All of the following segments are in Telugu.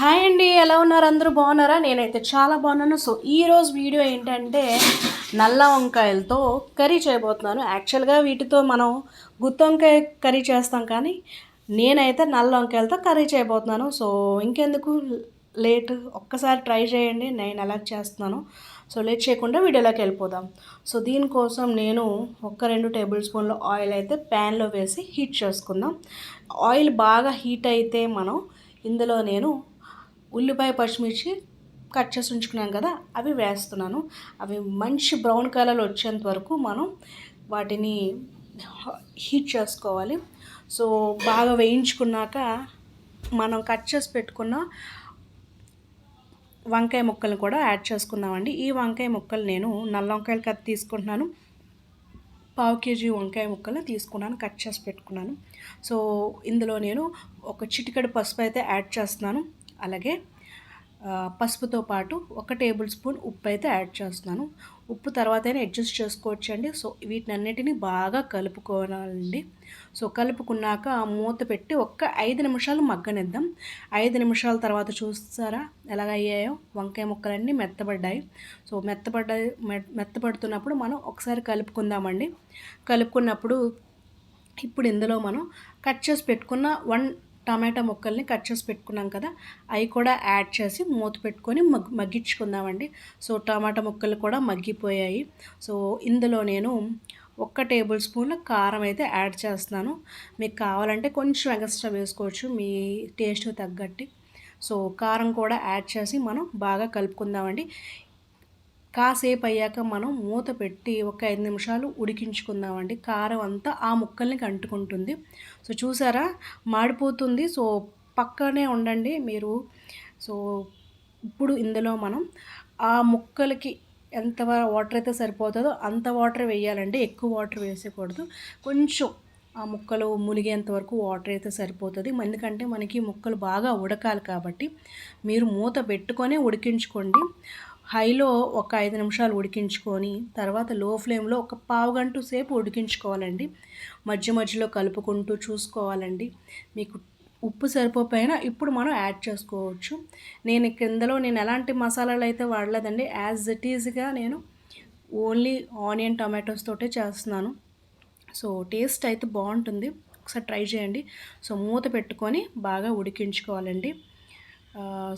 హాయ్ అండి ఎలా ఉన్నారు? అందరూ బాగున్నారా? నేనైతే చాలా బాగున్నాను. సో ఈరోజు వీడియో ఏంటంటే నల్ల వంకాయలతో కర్రీ చేయబోతున్నాను. యాక్చువల్గా వీటితో మనం గుత్తి వంకాయ కర్రీ చేస్తాం కానీ నేనైతే నల్ల వంకాయలతో కర్రీ చేయబోతున్నాను. సో ఇంకెందుకు లేట్ ఒక్కసారి ట్రై చేయండి. నేను ఎలా చేస్తున్నాను. సో లేట్ చేయకుండా వీడియోలోకి వెళ్ళిపోదాం. సో దీనికోసం నేను ఒక్క రెండు టేబుల్ స్పూన్ల ఆయిల్ అయితే ప్యాన్లో వేసి హీట్ చేసుకుందాం. ఆయిల్ బాగా హీట్ అయితే మనం ఇందులో నేను ఉల్లిపాయ పచ్చిమిర్చి కట్ చేసి ఉంచుకున్నాం కదా అవి వేస్తున్నాను. అవి మంచి బ్రౌన్ కలర్ వచ్చేంత వరకు మనం వాటిని హీట్ చేసుకోవాలి. సో బాగా వేయించుకున్నాక మనం కట్ చేసి పెట్టుకున్న వంకాయ ముక్కలు కూడా యాడ్ చేసుకుందామండి. ఈ వంకాయ ముక్కలు నేను నల్ల వంకాయలు కట్ తీసుకుంటున్నాను. పావు కేజీ వంకాయ ముక్కలు తీసుకున్నాను కట్ చేసి పెట్టుకున్నాను. సో ఇందులో నేను ఒక చిటికడి పసుపు అయితే యాడ్ చేస్తున్నాను. అలాగే పసుపుతో పాటు ఒక టేబుల్ స్పూన్ ఉప్పు అయితే యాడ్ చేస్తున్నాను. ఉప్పు తర్వాత అయినా అడ్జస్ట్ చేసుకోవచ్చండి. సో వీటిని అన్నిటిని బాగా కలుపుకోవాలండి. సో కలుపుకున్నాక మూత పెట్టి ఒక్క ఐదు నిమిషాలు మగ్గనిద్దాం. ఐదు నిమిషాల తర్వాత చూస్తారా? ఎలాగ అయ్యాయో? వంకాయ ముక్కలన్నీ మెత్తబడ్డాయి. సో మెత్తబడ్డ మెత్తపడుతున్నప్పుడు మనం ఒకసారి కలుపుకుందామండి. కలుపుకున్నప్పుడు ఇప్పుడు ఇందులో మనం కట్ చేసి పెట్టుకున్న వన్ టమాటా ముక్కల్ని కట్ చేసి పెట్టుకున్నాం కదా అవి కూడా యాడ్ చేసి మూత పెట్టుకొని మగ్ మగ్గించుకుందామండి. సో టమాటా ముక్కలు కూడా మగ్గిపోయాయి. సో ఇందులో నేను ఒక్క టేబుల్ స్పూన్ల కారం అయితే యాడ్ చేస్తున్నాను. మీకు కావాలంటే కొంచెం ఎక్స్ట్రా వేసుకోవచ్చు మీ టేస్ట్ తగ్గట్టి. సో కారం కూడా యాడ్ చేసి మనం బాగా కలుపుకుందామండి. కాసేపు అయ్యాక మనం మూత పెట్టి ఒక ఐదు నిమిషాలు ఉడికించుకుందామండి. కారం అంతా ఆ ముక్కల్ని అంటుకుంటుంది. సో చూసారా? మాడిపోతుంది. సో పక్కనే ఉండండి మీరు. సో ఇప్పుడు ఇందులో మనం ఆ ముక్కలకి ఎంత వాటర్ అయితే సరిపోతుందో అంత వాటర్ వేయాలండి. ఎక్కువ వాటర్ వేసేకూడదు కొంచెం ఆ ముక్కలు మునిగేంత వరకు వాటర్ అయితే సరిపోతుంది. ఎందుకంటే మనకి ముక్కలు బాగా ఉడకాలి కాబట్టి మీరు మూత పెట్టుకొని ఉడికించుకోండి. హైలో ఒక ఐదు నిమిషాలు ఉడికించుకొని తర్వాత లో ఫ్లేమ్లో ఒక పావు గంట సేపు ఉడికించుకోవాలండి. మధ్య మధ్యలో కలుపుకుంటూ చూసుకోవాలండి. మీకు ఉప్పు సరిపోయినా ఇప్పుడు మనం యాడ్ చేసుకోవచ్చు. నేను కిందలో నేను ఎలాంటి మసాలాలు అయితే వాడలేదండి. యాజ్ ఇట్ ఈజ్గా నేను ఓన్లీ ఆనియన్ టమాటోస్ తోటే చేస్తున్నాను. సో టేస్ట్ అయితే బాగుంటుంది. ఒకసారి ట్రై చేయండి. సో మూత పెట్టుకొని బాగా ఉడికించుకోవాలండి.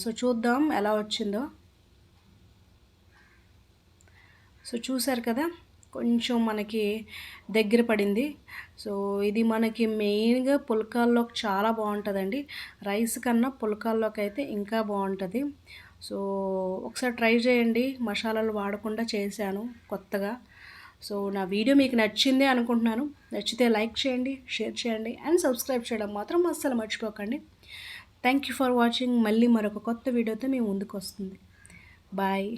సో చూద్దాం ఎలా వచ్చిందో. సో చూసారు కదా కొంచెం మనకి దగ్గర పడింది. సో ఇది మనకి మెయిన్గా పుల్కాల్లోకి చాలా బాగుంటుందండి. రైస్ కన్నా పుల్కాల్లోకి అయితే ఇంకా బాగుంటుంది. సో ఒకసారి ట్రై చేయండి. మసాలాలు వాడకుండా చేశాను కొత్తగా. సో నా వీడియో మీకు నచ్చింది అనుకుంటున్నాను. నచ్చితే లైక్ చేయండి షేర్ చేయండి అండ్ సబ్స్క్రైబ్ చేయడం మాత్రం అస్సలు మర్చిపోకండి. Thank you for watching. మళ్ళీ మరొక కొత్త వీడియోతో మేము ముందుకు వస్తుంది. బాయ్.